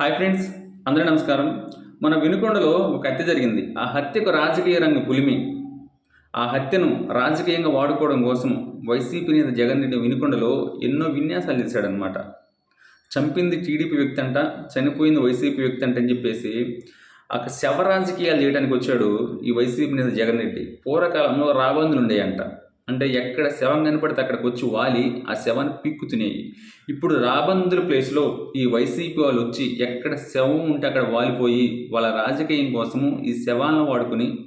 Hi friends అందరూ నమస్కారం. మన వినుకొండలో ఒక హత్య జరిగింది. ఆ హత్యకు రాజకీయ రంగ పులిమి. ఆ హత్యను రాజకీయంగా వాడుకోవడం కోసం వైసీపీ నేత జగన్ రెడ్డి వినుకొండలో ఎన్నో విన్యాసాలు చేశాడనమాట చంపింది టీడీపీ వ్యక్తి అంట చనిపోయింది వైసీపీ వ్యక్తి అంట అని చెప్పేసి అక్కడ శవ రాజకీయాలు చేయడానికి వచ్చాడు ఈ వైసీపీ నేత జగన్ రెడ్డి. పూర్వకాలంలో రాబందులు ఉండేయంట. అంటే ఎక్కడ శవం కనపడితే అక్కడికి వచ్చి వాలి ఆ శవాన్ని పీక్కుతున్నాయి ఇప్పుడు రాబందుల ప్లేస్లో ఈ వైసీపీ వాళ్ళు వచ్చి ఎక్కడ శవం ఉంటే అక్కడ వాలిపోయి వాళ్ళ రాజకీయం కోసము ఈ శవాలను వాడుకుని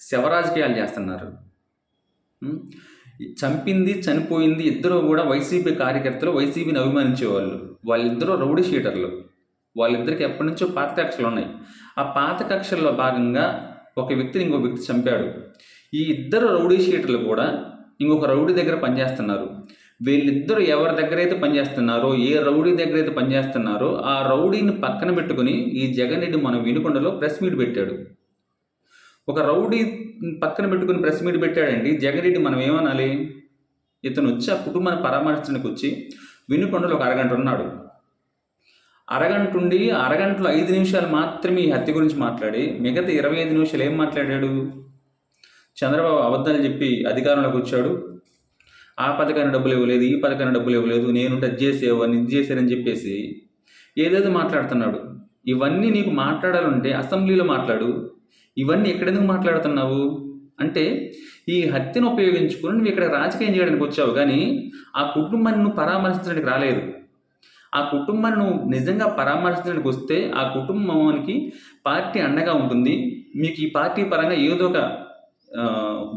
శవ రాజకీయాలు చేస్తున్నారు చంపింది చనిపోయింది ఇద్దరు కూడా వైసీపీ కార్యకర్తలు వైసీపీని అభిమానించేవాళ్ళు. వాళ్ళిద్దరూ రౌడీ షీటర్లు. వాళ్ళిద్దరికి ఎప్పటి నుంచో పాత కక్షలు ఉన్నాయి. ఆ పాత కక్షల్లో భాగంగా ఒక వ్యక్తిని ఇంకో వ్యక్తి చంపాడు. ఈ ఇద్దరు రౌడీ షీటర్లు కూడా ఇంకొక రౌడీ దగ్గర పనిచేస్తున్నారు. వీళ్ళిద్దరూ ఎవరి దగ్గర అయితే పనిచేస్తున్నారో ఏ రౌడీ దగ్గర అయితే పనిచేస్తున్నారో ఆ రౌడీని పక్కన పెట్టుకుని ఈ జగన్ రెడ్డి మన వినుకొండలో ప్రెస్ మీట్ పెట్టాడు. ఒక రౌడీ పక్కన పెట్టుకుని ప్రెస్ మీట్ పెట్టాడండి జగన్ రెడ్డి మనం ఏమనాలి? ఇతను వచ్చి ఆ కుటుంబాన్ని పరామర్శించడానికి వచ్చి వినుకొండలో ఒక అరగంట ఉన్నాడు. అరగంట ఉండి అరగంటలో ఐదు నిమిషాలు మాత్రమే ఈ హత్య గురించి మాట్లాడి మిగతా ఇరవై ఐదు నిమిషాలు ఏం మాట్లాడాడు? చంద్రబాబు అబద్ధాలు చెప్పి అధికారంలోకి వచ్చాడు. ఆ పథకాన్ని డబ్బులు ఇవ్వలేదు ఈ పథకాన్ని డబ్బులు ఇవ్వలేదు నేను అది చేసేవు అని ఇది చేశారని చెప్పేసి ఏదేదో మాట్లాడుతున్నాడు. ఇవన్నీ నీకు మాట్లాడాలంటే అసెంబ్లీలో మాట్లాడు. ఇవన్నీ ఎక్కడెందుకు మాట్లాడుతున్నావు? అంటే ఈ హత్యను ఉపయోగించుకుని నువ్వు ఇక్కడ రాజకీయం చేయడానికి వచ్చావు కానీ ఆ కుటుంబాన్ని నువ్వు పరామర్శించడానికి రాలేదు. ఆ కుటుంబాన్ని నువ్వు నిజంగా పరామర్శించడానికి వస్తే ఆ కుటుంబానికి పార్టీ అండగా ఉంటుంది. మీకు ఈ పార్టీ పరంగా ఏదో ఒక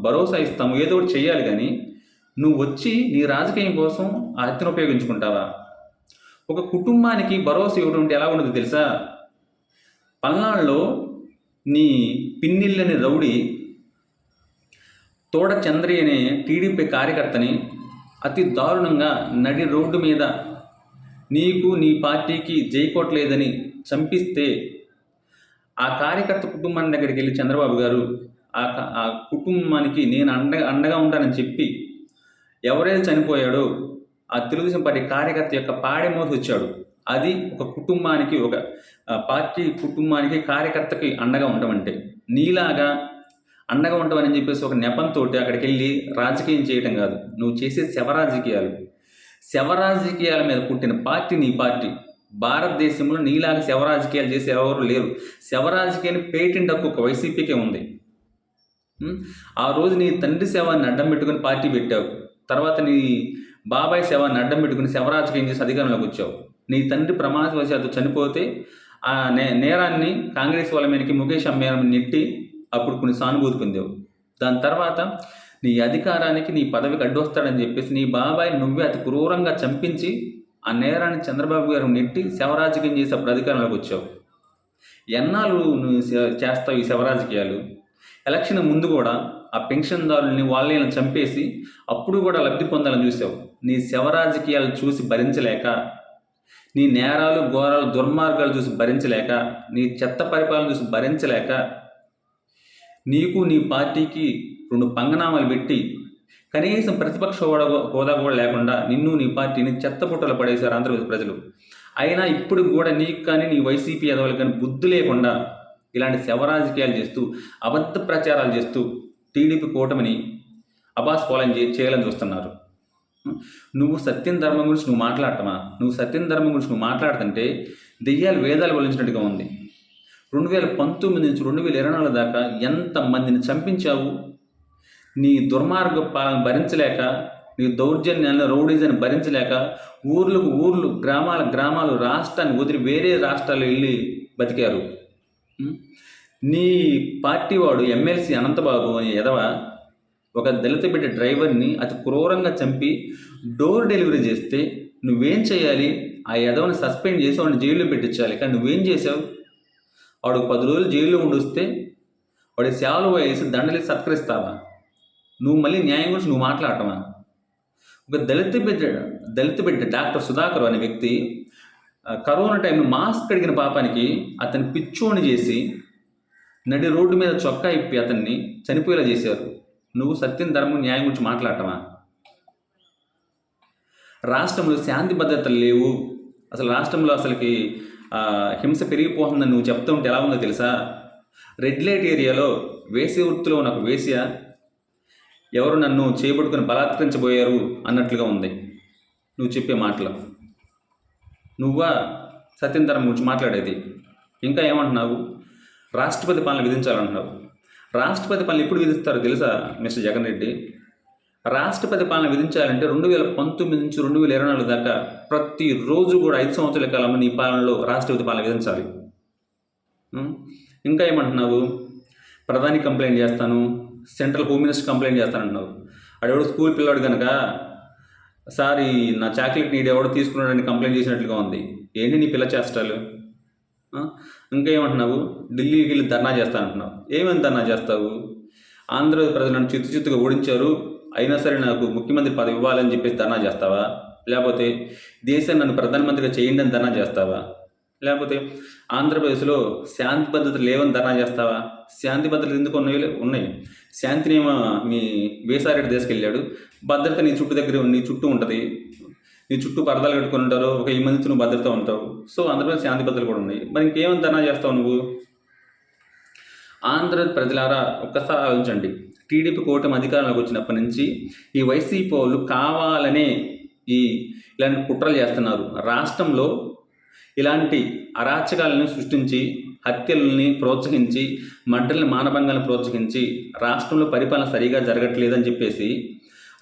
భరోసా ఇస్తాము ఏదో ఒకటి చేయాలి కానీ నువ్వు వచ్చి నీ రాజకీయం కోసం ఆ హత్యను ఉపయోగించుకుంటావా? ఒక కుటుంబానికి భరోసా ఇవ్వడం ఎలా ఉండదు తెలుసా? పల్నాడులో నీ పిన్నిళ్ళని రౌడి తోడ చంద్రి అనే టీడీపీ కార్యకర్తని అతి దారుణంగా నడి రోడ్డు మీద నీకు నీ పార్టీకి జైకోట్లేదని చంపిస్తే ఆ కార్యకర్త కుటుంబాన్ని దగ్గరికి వెళ్ళి చంద్రబాబు గారు ఆ ఆ కుటుంబానికి నేను అండగా అండగా ఉంటానని చెప్పి ఎవరైతే చనిపోయాడో ఆ తెలుగుదేశం పార్టీ కార్యకర్త యొక్క పాడె మోసి వచ్చాడు. అది ఒక కుటుంబానికి ఒక పార్టీ కుటుంబానికి కార్యకర్తకి అండగా ఉండమంటే నీలాగా అండగా ఉండమని చెప్పేసి ఒక నెపంతో అక్కడికి వెళ్ళి రాజకీయం చేయటం కాదు. నువ్వు చేసే శవ రాజకీయాలు శవ రాజకీయాల మీద పుట్టిన పార్టీ నీ పార్టీ. భారతదేశంలో నీలాగా శవ రాజకీయాలు చేసే ఎవరు లేరు. శవ రాజకీయాన్ని పేటెంట్ హక్కు ఒక వైసీపీకే ఉంది. ఆ రోజు నీ తండ్రి సేవాన్ని అడ్డం పెట్టుకుని పార్టీ పెట్టావు. తర్వాత నీ బాబాయ్ సేవాన్ని అడ్డం పెట్టుకుని శవరాజకీయం చేసి అధికారంలోకి వచ్చావు? నీ తండ్రి ప్రమాదవశాత్తు చనిపోతే ఆ నే నేరాన్ని కాంగ్రెస్ వాళ్ళ మీదకి ముఖేష్ అమ్మేరం నెట్టి అప్పుడు కొన్ని సానుభూతి పొందావు. దాని తర్వాత నీ అధికారానికి నీ పదవికి అడ్డొస్తాడని చెప్పేసి నీ బాబాయ్ నువ్వే అతి క్రూరంగా చంపించి ఆ నేరాన్ని చంద్రబాబు గారు నెట్టి శవరాజకీయం చేసి అప్పుడు అధికారంలోకి వచ్చావు? ఎన్నాళ్ళు నువ్వు చేస్తావు ఈ శవరాజకీయాలు? ఎలక్షన్ ముందు కూడా ఆ పెన్షన్దారుల్ని వాళ్ళని చంపేసి అప్పుడు కూడా లబ్ధి పొందాలని చూసావు. నీ శవరాజకీయాలు చూసి భరించలేక నీ నేరాలు ఘోరాలు దుర్మార్గాలు చూసి భరించలేక నీ చెత్త పరిపాలన చూసి భరించలేక నీకు నీ పార్టీకి రెండు పంగనామాలు పెట్టి కనీసం ప్రతిపక్ష హోదా హోదా కూడా లేకుండా నిన్ను నీ పార్టీని చెత్తపుట్టలు పడేశారు ఆంధ్రప్రదేశ్ ప్రజలు. అయినా ఇప్పుడు కూడా నీకు కానీ నీ వైసీపీ ఎదవలకు కానీ బుద్ధి లేకుండా ఇలాంటి శవరాజకీయాలు చేస్తూ అబద్ధ ప్రచారాలు చేస్తూ టీడీపీ కూటమిని అబాస్ పాలన చే చేయాలని చూస్తున్నారు. నువ్వు సత్యం ధర్మం గురించి నువ్వు మాట్లాడటమా? నువ్వు సత్యం ధర్మం గురించి నువ్వు మాట్లాడుతుంటే దెయ్యాలు వేదాలు వలించినట్టుగా ఉంది. రెండు వేల పంతొమ్మిది నుంచి రెండు వేల ఇరవై నాలుగు దాకా ఎంతమందిని చంపించావు? నీ దుర్మార్గ పాలన భరించలేక నీ దౌర్జన్యాలను రౌడీజాన్ని భరించలేక ఊర్లకు ఊర్లు గ్రామాల గ్రామాలు రాష్ట్రాన్ని వదిలి వేరే రాష్ట్రాలు వెళ్ళి బతికారు. నీ పార్టీ వాడు ఎమ్మెల్సీ అనంతబాబు అనే ఎదవ ఒక దళిత బిడ్డ డ్రైవర్ని అతి క్రూరంగా చంపి డోర్ డెలివరీ చేస్తే నువ్వేం చేయాలి? ఆ ఎదవని సస్పెండ్ చేసి వాడిని జైల్లో పెట్టించాలి. కానీ నువ్వేం చేసావు? వాడు పది రోజులు జైల్లో ఉండొస్తే వాడి సేవలు వేసి దండలి సత్కరిస్తావా? నువ్వు మళ్ళీ న్యాయం గురించి నువ్వు మాట్లాడటమా? ఒక దళిత బిడ్డ దళిత బిడ్డ డాక్టర్ సుధాకర్ అనే వ్యక్తి కరోనా టైంలో మాస్క్ అడిగిన పాపానికి అతన్ని పిచ్చోని చేసి నడి రోడ్డు మీద చొక్కా ఇప్పి అతన్ని చనిపోయేలా చేశారు. నువ్వు సత్యం ధర్మం న్యాయం గురించి మాట్లాడటమా? రాష్ట్రంలో శాంతి భద్రతలు లేవు. అసలు రాష్ట్రంలో అసలుకి హింస పెరిగిపోతుందని నువ్వు చెప్తూ ఉంటే ఎలా ఉందో తెలుసా? రెడ్ లైట్ ఏరియాలో వేసే వృత్తిలో నాకు ఒక వేశ్య ఎవరు నన్ను చేపట్టుకుని బలాత్కరించబోయారు అన్నట్లుగా ఉంది. నువ్వు చెప్పే మాటలు నువ్వా సత్యంతరం గురించి మాట్లాడేది. ఇంకా ఏమంటున్నావు? రాష్ట్రపతి పాలన విధించాలంటున్నావు. రాష్ట్రపతి పాలన ఎప్పుడు విధిస్తారో తెలుసా మిస్టర్ జగన్ రెడ్డి? రాష్ట్రపతి పాలన విధించాలంటే రెండు వేల పంతొమ్మిది నుంచి రెండు వేల ఇరవై నాలుగు దాకా ప్రతిరోజు కూడా ఐదు సంవత్సరాల కాలంలో నీ పాలనలో రాష్ట్రపతి పాలన విధించాలి. ఇంకా ఏమంటున్నావు? ప్రధాని కంప్లైంట్ చేస్తాను సెంట్రల్ హోమ్ మినిస్టర్ కంప్లైంట్ చేస్తానంటున్నావు. అడెవడు స్కూల్ పిల్లాడు కనుక సార్ ఈ నా చాక్లెట్ నీడు ఎవడో తీసుకున్నాడని కంప్లైంట్ చేసినట్లుగా ఉంది. ఏంటి నీ పిల్ల చేష్టాలు? ఇంకా ఏమంటున్నావు ఢిల్లీకి వెళ్ళి ధర్నా చేస్తానంటున్నావు. ఏమేమి ధర్నా చేస్తావు? ఆంధ్ర ప్రజలను చిత్తు చిత్తుగా ఓడించారు. అయినా సరే నాకు ముఖ్యమంత్రి పదవి ఇవ్వాలని చెప్పేసి ధర్నా చేస్తావా? లేకపోతే దేశాన్ని నన్ను ప్రధానమంత్రిగా చేయండి అని ధర్నా చేస్తావా? లేకపోతే ఆంధ్రప్రదేశ్లో శాంతి పద్ధతులు లేవని ధర్నా చేస్తావా? శాంతి పద్ధతులు ఎందుకు ఉన్నాయి? ఉన్నాయి. శాంతినేమో మీ వేసారెడ్డి తీసుకెళ్ళాడు భద్రత నీ చుట్టూ దగ్గర నీ చుట్టూ ఉంటుంది. నీ చుట్టూ పరదాలు కట్టుకుని ఉంటారు. ఒక ఈ మంది నువ్వు భద్రత ఉంటావు. సో ఆంధ్రప్రదేశ్ శాంతి పద్ధతులు కూడా ఉన్నాయి. మరి ఇంకేమని ధర్నా చేస్తావు నువ్వు? ఆంధ్ర ప్రజలారా ఒక్కసారి ఆలోచించండి. టీడీపీ కూటమి అధికారంలోకి వచ్చినప్పటి నుంచి ఈ వైసీపీ వాళ్ళు కావాలనే ఈ ఇలాంటి కుట్రలు చేస్తున్నారు. రాష్ట్రంలో ఇలాంటి అరాచకాలను సృష్టించి హత్యలని ప్రోత్సహించి మంటల్ని మానభంగాలను ప్రోత్సహించి రాష్ట్రంలో పరిపాలన సరిగా జరగట్లేదని చెప్పేసి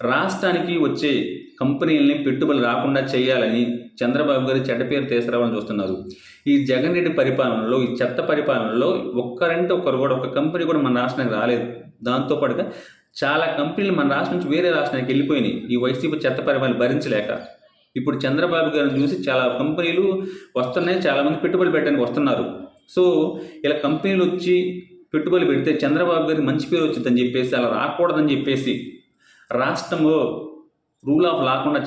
రాష్ట్రానికి వచ్చే కంపెనీలని పెట్టుబడులు రాకుండా చేయాలని చంద్రబాబు గారి చెడ్డ పేరు తీసుకురావాలని చూస్తున్నారు. ఈ జగన్ రెడ్డి పరిపాలనలో ఈ చెత్త పరిపాలనలో ఒక్కరంటే ఒక్కరు కూడా ఒక కంపెనీ కూడా మన రాష్ట్రానికి రాలేదు. దాంతోపాటుగా చాలా కంపెనీలు మన రాష్ట్రం నుంచి వేరే రాష్ట్రానికి వెళ్ళిపోయినాయి. ఈ వైసీపీ చెత్త పరిపాలన భరించలేక. ఇప్పుడు చంద్రబాబు గారిని చూసి చాలా కంపెనీలు వస్తున్నాయి చాలామంది పెట్టుబడి పెట్టడానికి వస్తున్నారు. సో ఇలా కంపెనీలు వచ్చి పెట్టుబడి పెడితే చంద్రబాబు గారికి మంచి పేరు వచ్చిందని చెప్పేసి అలా రాకూడదని చెప్పేసి రాష్ట్రంలో రూల్ ఆఫ్ లాకుండా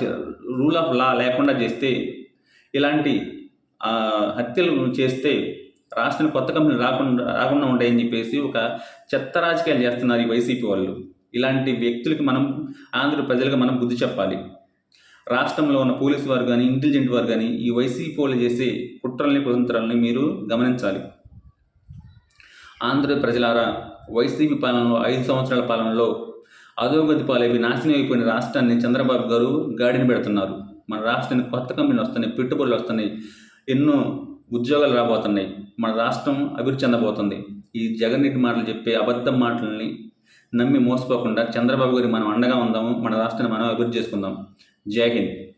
రూల్ ఆఫ్ లా లేకుండా చేస్తే ఇలాంటి హత్యలు చేస్తే రాష్ట్రానికి కొత్త కంపెనీలు రాకుండా రాకుండా ఉంటాయని చెప్పేసి ఒక చెత్త రాజకీయాలు చేస్తున్నారు ఈ వైసీపీ వాళ్ళు. ఇలాంటి వ్యక్తులకి మనం ఆంధ్ర ప్రజలకు మనం బుద్ధి చెప్పాలి. రాష్ట్రంలో ఉన్న పోలీసు వారు కానీ ఇంటెలిజెంట్ వారు కానీ ఈ వైసీపీ వాళ్ళు చేసే కుట్రల్ని కుతంత్రాలని మీరు గమనించాలి. ఆంధ్ర ప్రజలారా వైసీపీ పాలనలో ఐదు సంవత్సరాల పాలనలో అధోగతి పాలైపి నాశనం అయిపోయిన రాష్ట్రాన్ని చంద్రబాబు గారు గాడిని పెడుతున్నారు. మన రాష్ట్రానికి కొత్త కంపెనీలు వస్తున్నాయి పెట్టుబడులు వస్తున్నాయి ఎన్నో ఉద్యోగాలు రాబోతున్నాయి. మన రాష్ట్రం అభివృద్ధి చెందబోతుంది. ఈ జగన్ రెడ్డి మాటలు చెప్పే అబద్ధం మాటలని నమ్మి మోసపోకుండా చంద్రబాబు గారి మనం అండగా ఉందాము మన రాష్ట్రాన్ని మనం అభివృద్ధి చేసుకుందాం. జై హింద్.